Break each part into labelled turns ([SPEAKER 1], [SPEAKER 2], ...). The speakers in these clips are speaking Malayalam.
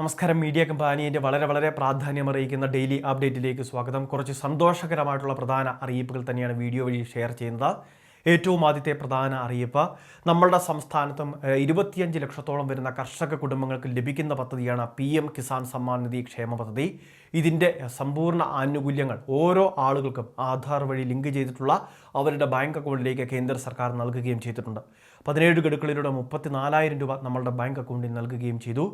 [SPEAKER 1] നമസ്കാരം. മീഡിയ കമ്പാനിയുടെ വളരെ വളരെ പ്രാധാന്യം അറിയിക്കുന്ന ഡെയിലി അപ്ഡേറ്റിലേക്ക് സ്വാഗതം. കുറച്ച് സന്തോഷകരമായിട്ടുള്ള പ്രധാന അറിയിപ്പുകൾ തന്നെയാണ് വീഡിയോ വഴി ഷെയർ ചെയ്യുന്നത്. ഏറ്റവും ആദ്യത്തെ പ്രധാന അറിയിപ്പ് നമ്മളുടെ സംസ്ഥാനത്തും ഇരുപത്തിയഞ്ച് ലക്ഷത്തോളം വരുന്ന കർഷക കുടുംബങ്ങൾക്ക് ലഭിക്കുന്ന പദ്ധതിയാണ് പി എം കിസാൻ സമ്മാൻ നിധി ക്ഷേമ പദ്ധതി. ഇതിന്റെ സമ്പൂർണ ആനുകൂല്യങ്ങൾ ഓരോ ആളുകൾക്കും ആധാർ വഴി ലിങ്ക് ചെയ്തിട്ടുള്ള അവരുടെ ബാങ്ക് അക്കൗണ്ടിലേക്ക് കേന്ദ്ര സർക്കാർ നൽകുകയും ചെയ്തിട്ടുണ്ട്. പതിനേഴ് ഗഡുക്കളിലൂടെ മുപ്പത്തിനാലായിരം രൂപ നമ്മളുടെ ബാങ്ക് അക്കൗണ്ടിൽ നൽകുകയും ചെയ്തു.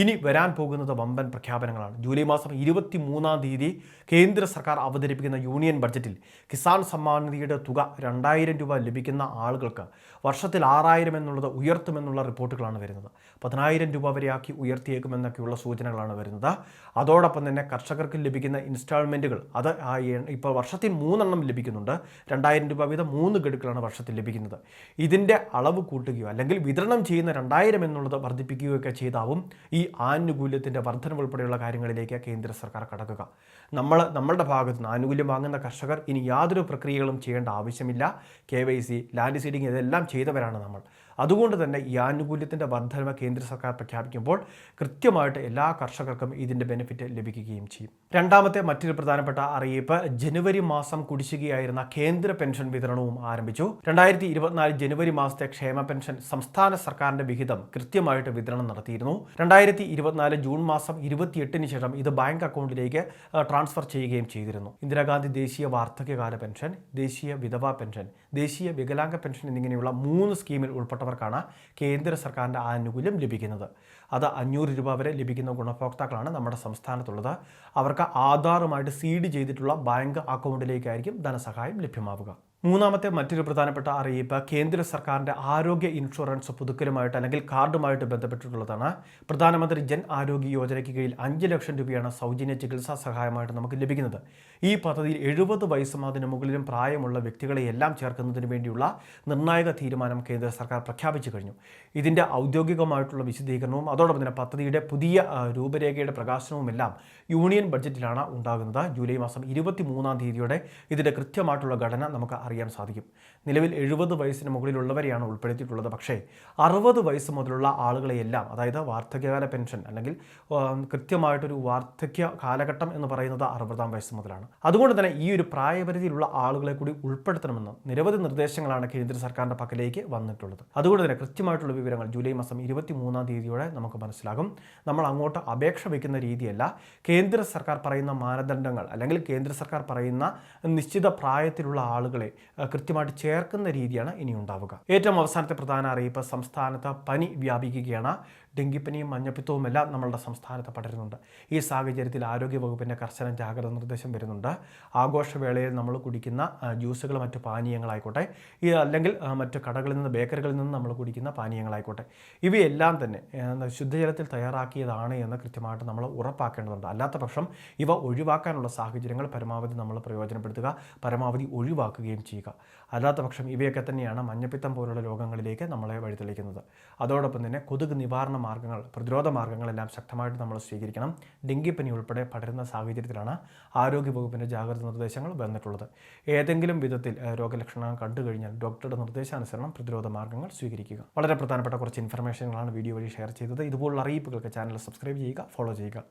[SPEAKER 1] ഇനി വരാൻ പോകുന്നത് വമ്പൻ പ്രഖ്യാപനങ്ങളാണ്. ജൂലൈ മാസം ഇരുപത്തി മൂന്നാം തീയതി കേന്ദ്ര സർക്കാർ അവതരിപ്പിക്കുന്ന യൂണിയൻ ബഡ്ജറ്റിൽ കിസാൻ സമ്മാൻ നിധിയുടെ തുക രണ്ടായിരം രൂപ ലഭിക്കുന്ന ആളുകൾക്ക് വർഷത്തിൽ ആറായിരം എന്നുള്ളത് ഉയർത്തുമെന്നുള്ള റിപ്പോർട്ടുകളാണ് വരുന്നത്. പതിനായിരം രൂപ വരെയാക്കി ഉയർത്തിയേക്കുമെന്നൊക്കെയുള്ള സൂചനകളാണ് വരുന്നത്. അതോടൊപ്പം തന്നെ കർഷകർക്ക് ലഭിക്കുന്ന ഇൻസ്റ്റാൾമെന്റുകൾ അത് ഇപ്പോൾ വർഷത്തിൽ മൂന്നെണ്ണം ലഭിക്കുന്നുണ്ട്. രണ്ടായിരം രൂപ വീതം മൂന്ന് ഗഡുക്കളാണ് വർഷത്തിൽ ലഭിക്കുന്നത്. ഇതിന്റെ അളവ് കൂട്ടുകയോ അല്ലെങ്കിൽ വിതരണം ചെയ്യുന്ന രണ്ടായിരം എന്നുള്ളത് വർദ്ധിപ്പിക്കുകയോ ഒക്കെ ചെയ്താവും ഈ ആനുകൂല്യത്തിന്റെ വർധന ഉൾപ്പെടെയുള്ള കാര്യങ്ങളിലേക്ക് കേന്ദ്ര സർക്കാർ കടക്കുക. നമ്മൾ നമ്മളുടെ ഭാഗത്ത് നിന്ന് ആനുകൂല്യം വാങ്ങുന്ന കർഷകർ ഇനി യാതൊരു പ്രക്രിയകളും ചെയ്യേണ്ട ആവശ്യമില്ല. K Y C land seeding ഇതെല്ലാം ചെയ്തവരാണ് നമ്മൾ. അതുകൊണ്ട് തന്നെ ഈ ആനുകൂല്യത്തിന്റെ വർദ്ധനവ് കേന്ദ്ര സർക്കാർ പ്രഖ്യാപിക്കുമ്പോൾ കൃത്യമായിട്ട് എല്ലാ കർഷകർക്കും ഇതിന്റെ ബെനിഫിറ്റ് ലഭിക്കുകയും ചെയ്യും. രണ്ടാമത്തെ മറ്റൊരു പ്രധാനപ്പെട്ട അറിയിപ്പ് ജനുവരി മാസം കുടിശ്ശികയായിരുന്ന കേന്ദ്ര പെൻഷൻ വിതരണവും ആരംഭിച്ചു. രണ്ടായിരത്തി ഇരുപത്തിനാല് ജനുവരി മാസത്തെ ക്ഷേമ പെൻഷൻ സംസ്ഥാന സർക്കാരിന്റെ വിഹിതം കൃത്യമായിട്ട് വിതരണം നടത്തിയിരുന്നു. രണ്ടായിരത്തി ഇരുപത്തിനാല് ജൂൺ മാസം ഇരുപത്തിയെട്ടിന് ശേഷം ഇത് ബാങ്ക് അക്കൗണ്ടിലേക്ക് ട്രാൻസ്ഫർ ചെയ്യുകയും ചെയ്തിരുന്നു. ഇന്ദിരാഗാന്ധി ദേശീയ വാർദ്ധക്യകാല പെൻഷൻ ദേശീയ വിധവാ പെൻഷൻ ദേശീയ വികലാംഗ പെൻഷൻ എന്നിങ്ങനെയുള്ള മൂന്ന് സ്കീമിൽ ഉൾപ്പെട്ടവർക്കാണ് കേന്ദ്ര സർക്കാരിന്റെ ആനുകൂല്യം ലഭിക്കുന്നത്. അത് അഞ്ഞൂറ് രൂപ വരെ ലഭിക്കുന്ന ഗുണഭോക്താക്കളാണ് നമ്മുടെ സംസ്ഥാനത്തുള്ളത്. അവർക്ക് ആധാറുമായിട്ട് സീഡ് ചെയ്തിട്ടുള്ള ബാങ്ക് അക്കൗണ്ടിലേക്കായിരിക്കും ധനസഹായം ലഭ്യമാവുക. മൂന്നാമത്തെ മറ്റൊരു പ്രധാനപ്പെട്ട അറിയിപ്പ് കേന്ദ്ര സർക്കാരിന്റെ ആരോഗ്യ ഇൻഷുറൻസ് പുതുക്കലുമായിട്ട് അല്ലെങ്കിൽ കാർഡുമായിട്ട് ബന്ധപ്പെട്ടിട്ടുള്ളതാണ്. പ്രധാനമന്ത്രി ജൻ ആരോഗ്യ യോജനയ്ക്ക് കീഴിൽ അഞ്ച് ലക്ഷം രൂപയാണ് സൗജന്യ ചികിത്സാ സഹായമായിട്ട് നമുക്ക് ലഭിക്കുന്നത്. ഈ പദ്ധതിയിൽ എഴുപത് വയസ്സും അതിന് മുകളിലും പ്രായമുള്ള വ്യക്തികളെ എല്ലാം ചേർക്കുന്നതിന് വേണ്ടിയുള്ള നിർണായക തീരുമാനം കേന്ദ്ര സർക്കാർ പ്രഖ്യാപിച്ചു കഴിഞ്ഞു. ഇതിന്റെ ഔദ്യോഗികമായിട്ടുള്ള വിശദീകരണവും അതോടൊപ്പം തന്നെ പദ്ധതിയുടെ പുതിയ രൂപരേഖയുടെ പ്രകാശനവും എല്ലാം യൂണിയൻ ബഡ്ജറ്റിലാണ് ഉണ്ടാകുന്നത്. ജൂലൈ മാസം ഇരുപത്തി മൂന്നാം തീയതിയോടെ ഇതിന്റെ കൃത്യമായിട്ടുള്ള ഘടന നമുക്ക് അറിയാൻ സാധിക്കും. നിലവിൽ എഴുപത് വയസ്സിന് മുകളിലുള്ളവരെയാണ് ഉൾപ്പെടുത്തിയിട്ടുള്ളത്. പക്ഷേ അറുപത് വയസ്സ് മുതലുള്ള ആളുകളെയെല്ലാം അതായത് വാർദ്ധക്യകാല പെൻഷൻ അല്ലെങ്കിൽ കൃത്യമായിട്ടൊരു വാർദ്ധക്യ കാലഘട്ടം എന്ന് പറയുന്നത് അറുപതാം വയസ്സ് മുതലാണ്. അതുകൊണ്ട് തന്നെ ഈ ഒരു പ്രായപരിധിയിലുള്ള ആളുകളെ കൂടി ഉൾപ്പെടുത്തണമെന്ന് നിരവധി നിർദ്ദേശങ്ങളാണ് കേന്ദ്ര സർക്കാരിന്റെ പക്കലേക്ക് വന്നിട്ടുള്ളത്. അതുകൊണ്ട് തന്നെ കൃത്യമായിട്ടുള്ള വിവരങ്ങൾ ജൂലൈ മാസം ഇരുപത്തി മൂന്നാം തീയതിയോടെ നമുക്ക് മനസ്സിലാകും. നമ്മൾ അങ്ങോട്ട് അപേക്ഷ വയ്ക്കുന്ന രീതിയല്ല കേന്ദ്ര സർക്കാർ പറയുന്ന മാനദണ്ഡങ്ങൾ അല്ലെങ്കിൽ കേന്ദ്ര സർക്കാർ പറയുന്ന നിശ്ചിത പ്രായത്തിലുള്ള ആളുകളെ കൃത്യമായിട്ട് ചേർക്കുന്ന രീതിയാണ് ഇനി ഉണ്ടാവുക. ഏറ്റവും അവസാനത്തെ പ്രധാന അറിയിപ്പ് സംസ്ഥാനത്ത് പനി വ്യാപിക്കുകയാണ്. ഡെങ്കിപ്പനിയും മഞ്ഞപ്പിത്തവും എല്ലാം നമ്മളുടെ സംസ്ഥാനത്ത് പടരുന്നുണ്ട്. ഈ സാഹചര്യത്തിൽ ആരോഗ്യ വകുപ്പിന്റെ കർശന ജാഗ്രത നിർദ്ദേശം വരുന്നുണ്ട്. ആഘോഷവേളയിൽ നമ്മൾ കുടിക്കുന്ന ജ്യൂസുകൾ മറ്റ് പാനീയങ്ങളായിക്കോട്ടെ ഈ അല്ലെങ്കിൽ മറ്റ് കടകളിൽ നിന്ന് ബേക്കറികളിൽ നിന്ന് നമ്മൾ കുടിക്കുന്ന പാനീയങ്ങളായിക്കോട്ടെ ഇവയെല്ലാം തന്നെ ശുദ്ധജലത്തിൽ തയ്യാറാക്കിയതാണ് എന്ന് കൃത്യമായിട്ട് നമ്മൾ ഉറപ്പാക്കേണ്ടതുണ്ട്. അല്ലാത്ത പക്ഷം ഇവ ഒഴിവാക്കാനുള്ള സാഹചര്യങ്ങൾ പരമാവധി നമ്മൾ പ്രയോജനപ്പെടുത്തുക പരമാവധി ഒഴിവാക്കുകയും ചെയ്യുക. അല്ലാത്ത പക്ഷം ഇവയൊക്കെ തന്നെയാണ് മഞ്ഞപ്പിത്തം പോലുള്ള രോഗങ്ങളിലേക്ക് നമ്മളെ വഴിതെളിക്കുന്നത്. അതോടൊപ്പം തന്നെ കൊതുക് നിവാരണ മാർഗങ്ങൾ പ്രതിരോധ മാർഗങ്ങളെല്ലാം ശക്തമായിട്ട് നമ്മൾ സ്വീകരിക്കണം. ഡെങ്കിപ്പനി ഉൾപ്പെടെ പടരുന്ന സാഹചര്യത്തിലാണ് ആരോഗ്യ വകുപ്പിന്റെ ജാഗ്രത നിർദ്ദേശങ്ങൾ വന്നിട്ടുള്ളത്. ഏതെങ്കിലും വിധത്തിൽ രോഗലക്ഷണങ്ങൾ കണ്ടു കഴിഞ്ഞാൽ ഡോക്ടറുടെ നിർദ്ദേശാനുസരണം പ്രതിരോധ മാർഗങ്ങൾ സ്വീകരിക്കുക. വളരെ പ്രധാനപ്പെട്ട കുറച്ച് ഇൻഫർമേഷനുകളാണ് വീഡിയോ വഴി ഷെയർ ചെയ്തത്. ഇതുപോലുള്ള അറിയിപ്പുകൾക്ക് ചാനൽ സബ്സ്ക്രൈബ് ചെയ്യുക ഫോളോ ചെയ്യുക.